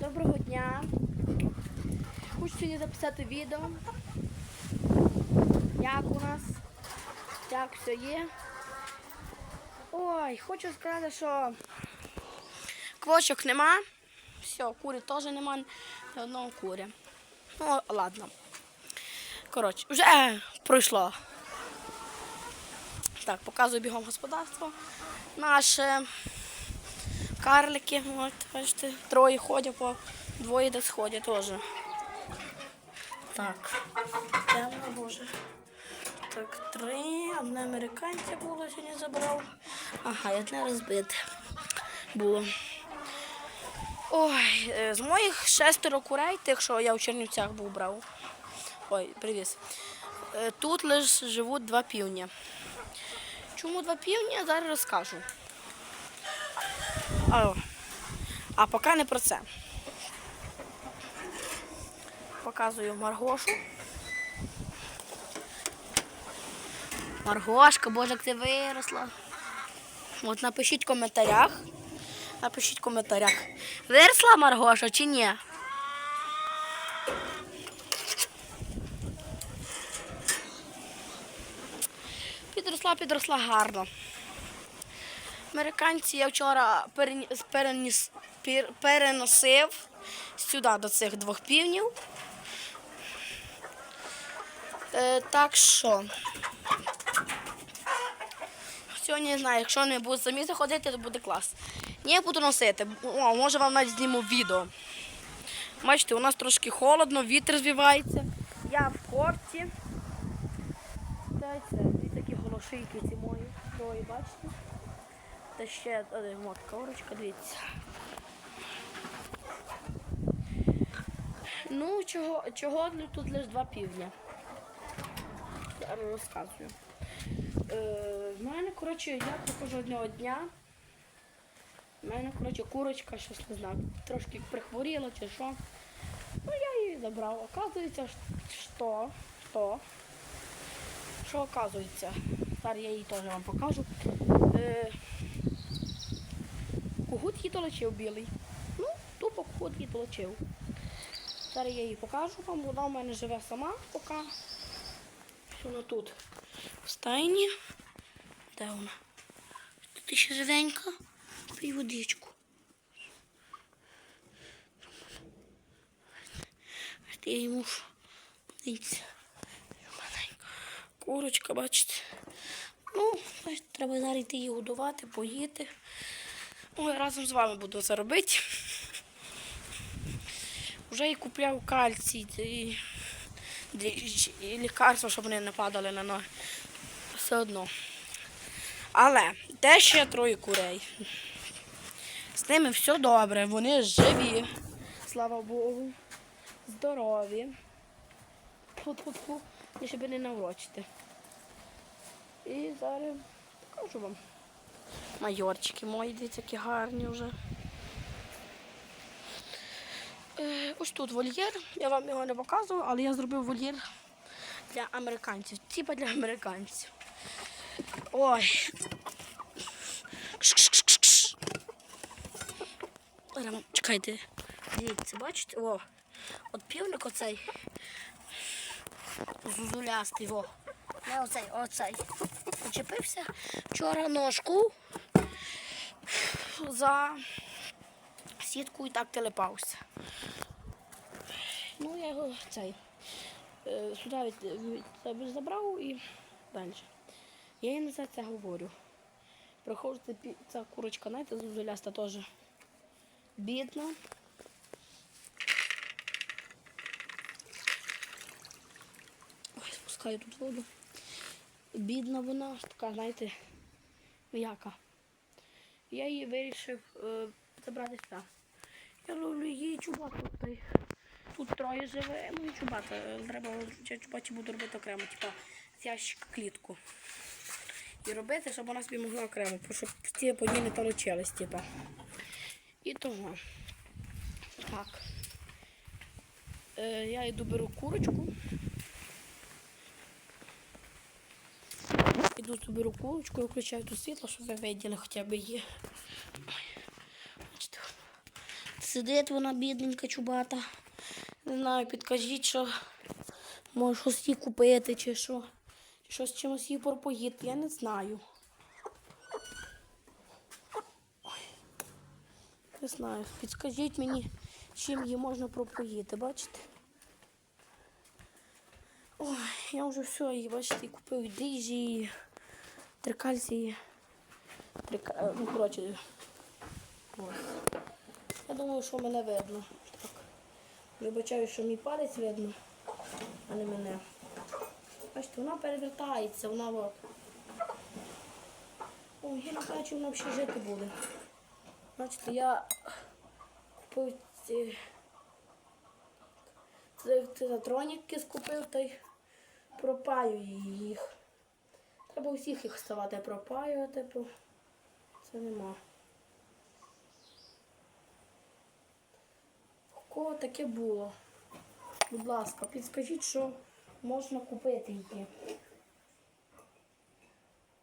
Доброго дня. Хочу сьогодні записати відео. Як у нас? Як все є? Ой, хочу сказати, що квочок нема. Все, курі теж нема. Ні одного куря. Ну, ладно. Коротше, вже пройшло. Так, показую бігом господарство. Наше карлики, от, бачите, троє ходять по двоє десь ходять теж. Так, темно, боже. Так, три, одне американця було, сьогодні забрав. Ага, і одне розбите було. Ой, е, з моїх шестеро курей, тих, що я в Чернівцях був брав. Ой, привіз. Е, Тут лише живуть два півня. Чому два півні, зараз розкажу. А, поки не про це. Показую Маргошу. Маргошка, боже, як ти виросла. От напишіть в коментарях. Напишіть в коментарях. Виросла Маргоша чи ні? Підросла, підросла гарно. Американці я вчора переніс, переніс, пер- переносив сюди до цих двох півнів. Е, так що. Сьогодні не знаю, якщо не буду самі заходити, то буде клас. Ні, я буду носити. О, може вам навіть зніму відео. Бачите, у нас трошки холодно, вітер звівається. Я в. Та й такі голошийки ці мої. Троє, бачите? Та ще один от корочка, дивіться. Ну, чого, чого тут лише два півдня? Зараз розказую. Е, в мене, коротше, я приходжу одного дня. У мене, коротше, курочка, щось не знаю, трошки прихворіла чи що. Ну, я її забрав. Оказується, що, що, що оказується. Зараз я її теж вам покажу. Е, кугут її толочив білий. Ну, тупо кугут її толочив. Зараз я її покажу вам, вона у мене живе сама поки. Вона тут в стайні. Де вона? Тут ще живенька. Пий водичку. Я йому дивіться. Курочка, бачите. Ну, бачите, треба зараз йти її годувати, поїти. Ой, разом з вами буду це робити. Вже і купляв кальцій і, і лікарства, щоб вони не падали на ноги. Все одно. Але те ще троє курей. З ними все добре, вони живі, слава Богу, здорові. Фу-фу-фу, щоб не наврочити. І зараз покажу вам. Майорчики мої, дивіться, які гарні вже. Е, ось тут вольєр. Я вам його не показував, але я зробив вольєр для американців. Типа для американців. Ой. Чекайте. Дивіться, бачите? О. От півник оцей. Зузулястий, во. Не оцей, оцей. Почепився вчора ножку за сітку і так телепався. Ну, я його цей. е, Сюди від, від себе забрав і далі. Я їй не за це говорю. Приходжу, ця курочка, знаєте, зузуляста теж бідна. Ой, спускаю тут воду. Бідна вона, така, знаєте, м'яка. Я її вирішив е, забрати сюди. Я ловлю її чубату. Тут, троє живе, ну і чубата. Е, Треба чубаті буду робити окремо, типа з клітку. І робити, щоб вона собі могла окремо, щоб ті події не толочились, типа. І того. Так. Е, я йду беру курочку. Іду тут беру курочку і включаю тут світло, щоб ви виділи хоча б її. Сидить вона бідненька чубата. Не знаю, підкажіть, що може щось їй купити чи що. Щось чимось їй пропоїти, я не знаю. Не знаю, підскажіть мені, чим її можна пропоїти, бачите? Ой, я вже все, її, бачите, купив дріжджі, і трикальці. Ну, коротше. Ось. Я думаю, що мене видно. Так. Вибачаю, що мій палець видно, а не мене. Бачите, вона перевертається, вона от. Ой, я не знаю, чи вона взагалі жити буде. Бачите, я купив ці затроніки скупив та й пропаю їх. Треба усіх їх ставати пропаювати, бо це нема. У кого таке було? Будь ласка, підскажіть, що можна купити її.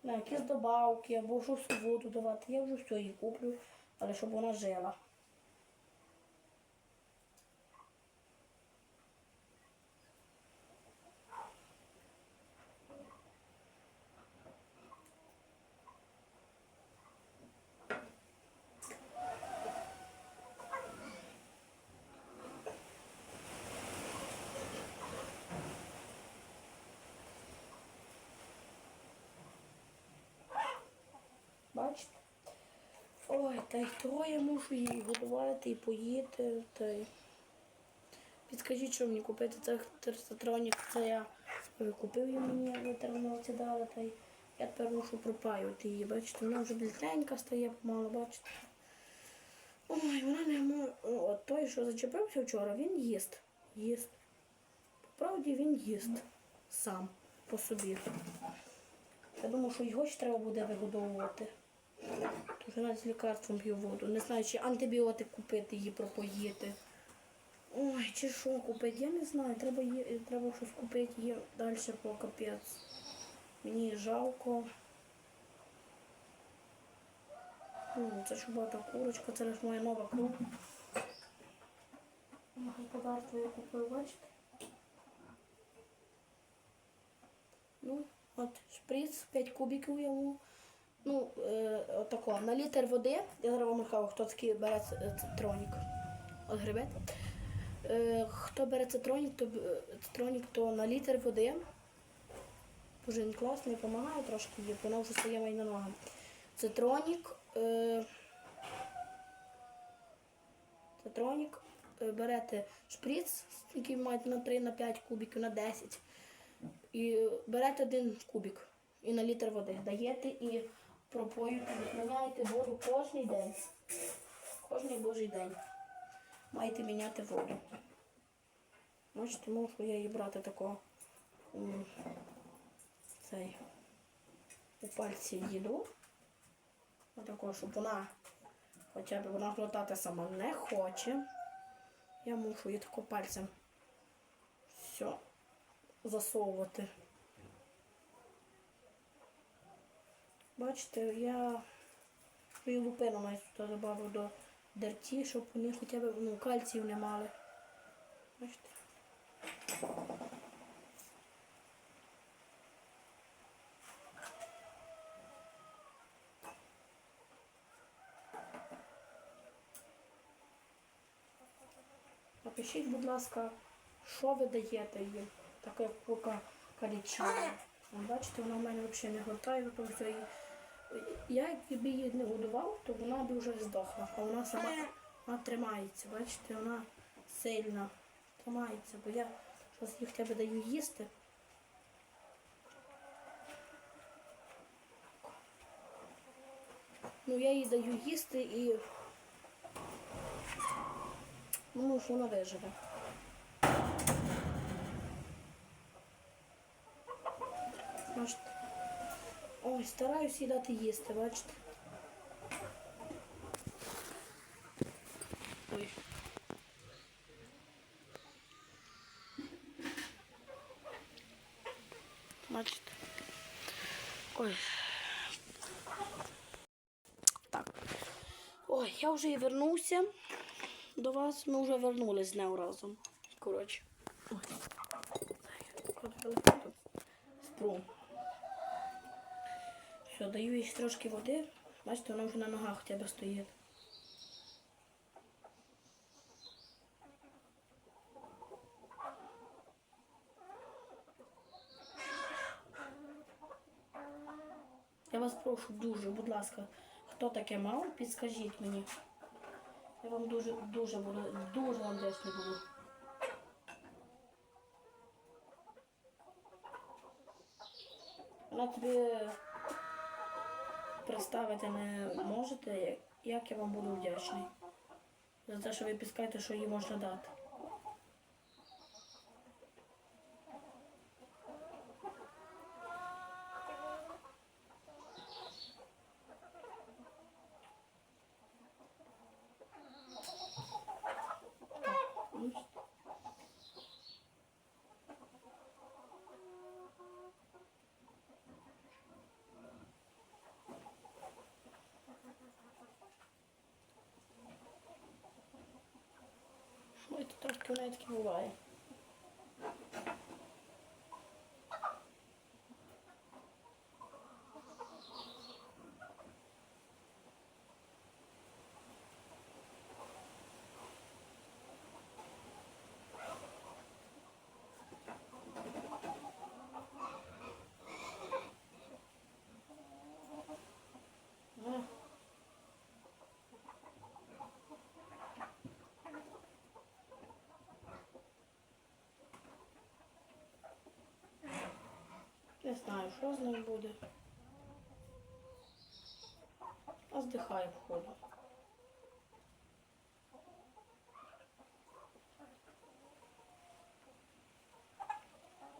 На якісь добавки або щось воду давати. Я вже все її куплю, але щоб вона жила. Бачите? Ой, та й то я мушу її годувати і поїти. Та й... Підскажіть, що мені купити цей терстатронік. Це я купив її мені ветеринарці дали, та й я тепер мушу пропаювати її. Бачите, вона вже блідненька стає помало, бачите. Ой, вона не може. От той, що зачепився вчора, він їсть. Їсть. По правді він їсть сам по собі. Я думаю, що його ще треба буде вигодовувати. Тож навіть з лікарством п'ю воду. Не знаю, чи антибіотик купити, її пропоїти. Ой, чи що купити, я не знаю. Треба, є, треба щось купити її далі по капець. Мені жалко. Ну, це чубата курочка, це лише моя нова кров. Господарство я купив, бачите? Ну, от шприц, 5 кубиків йому. Ну, е, отако, на літр води, я зараз вам кажу, хто такий бере е, цитронік. От грибет. Е, хто бере цитронік, то, цитронік, то на літр води. Дуже він класний, допомагає трошки їй, вона вже стає мені на ногам. Цитронік. Цитронік. Берете шприц, який мають на 3 на 5 кубиків, на 10. І берете один кубик і на літр води даєте і пропоюєте, міняєте воду кожен день. Кожний божий день. Маєте міняти воду. Бачите, можу я її брати такого цей у пальці їду. Отако, щоб вона хоча б вона глотати сама не хоче. Я мушу її тако пальцем все засовувати. Бачите, я лупину навіть сюди додав до дерті, щоб вони хоча б ну, кальцію не мали. Бачите? Напишіть, будь ласка, що ви даєте їм, таке кука калічина. Бачите, вона в мене взагалі не глотає, то все. І Я якби її не годував, то вона б вже здохла. А вона сама вона тримається, бачите, вона сильна тримається, бо я щось їх тебе даю їсти. Ну я їй даю їсти і думаю, що вона виживе. Бачите? Ой, стараюсь їй дати їсти, бачите? Ой. Бачите? Ой. Так. Ой, я вже і вернувся. до вас ми вже вернулись з нею разом. Коротше. Ой. Куди телефон тут? Все, даю їй трошки води. Бачите, вона вже на ногах хоча б стоїть. Я вас прошу дуже, будь ласка, хто таке мав, підскажіть мені. Я вам дуже, дуже буду, дуже вам вдячний буду. Вона тобі представити не можете, як я вам буду вдячний. За те, що ви піскаєте, що їй можна дати. Ну, Ой, тут трошки в неї таке буває. А. Не знаю, що з ним буде. А здихає входу.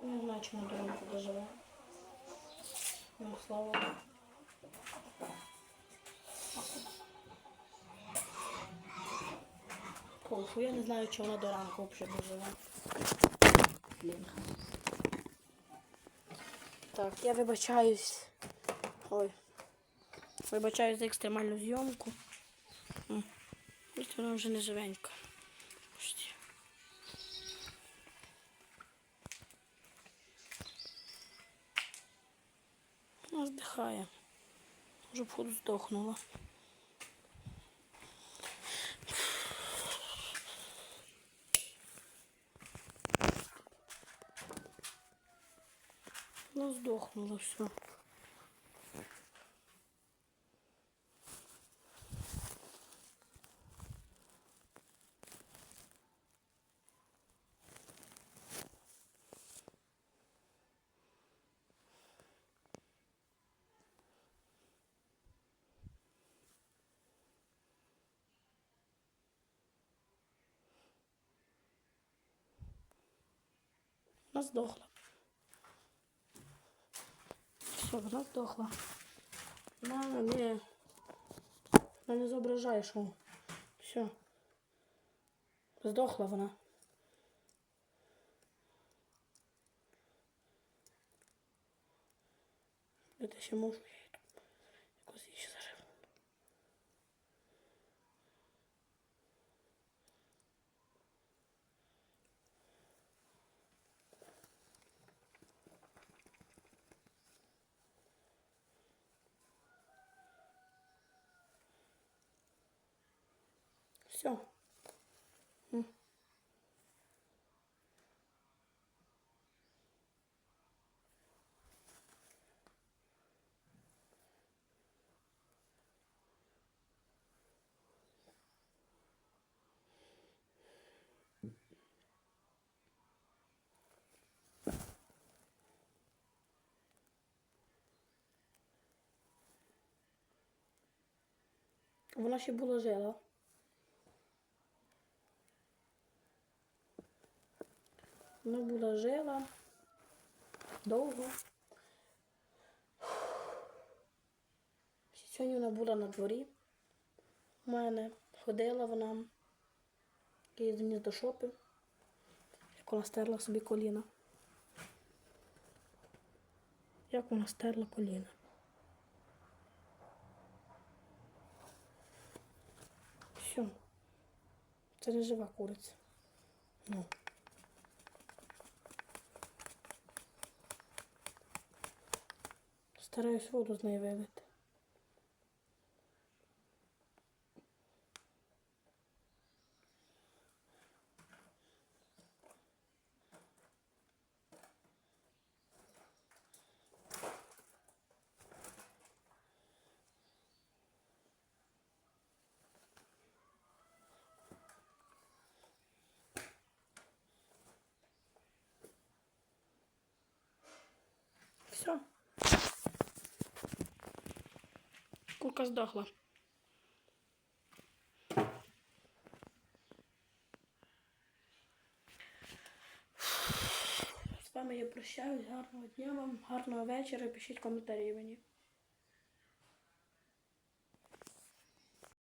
Не знаю, чи на дорогу доживе. Ну, слава Богу. Фу, я не знаю, чи вона до ранку взагалі доживе. Блін. Так, я вибачаюсь. Ой. Вибачаюсь за екстремальну зйомку. Ось вона вже не живенька. Вона здихає. Вже походу здохнула. Ну, здохнуло все. Все, вона здохла. Вона не, вона не зображає, що все. Здохла вона. Это ще можу її тут якось її ще заживу. Все. Вона ще була жила. Вона була жила довго. Сьогодні вона була на дворі. У мене ходила вона, я до до шопи, як вона стерла собі коліна. Як вона стерла коліна. Все. Це не жива куриця. Ну. Стараюсь воду з неї вилити. Все. Курка здохла. З вами я прощаюсь. Гарного дня вам, гарного вечора. Пишіть коментарі мені.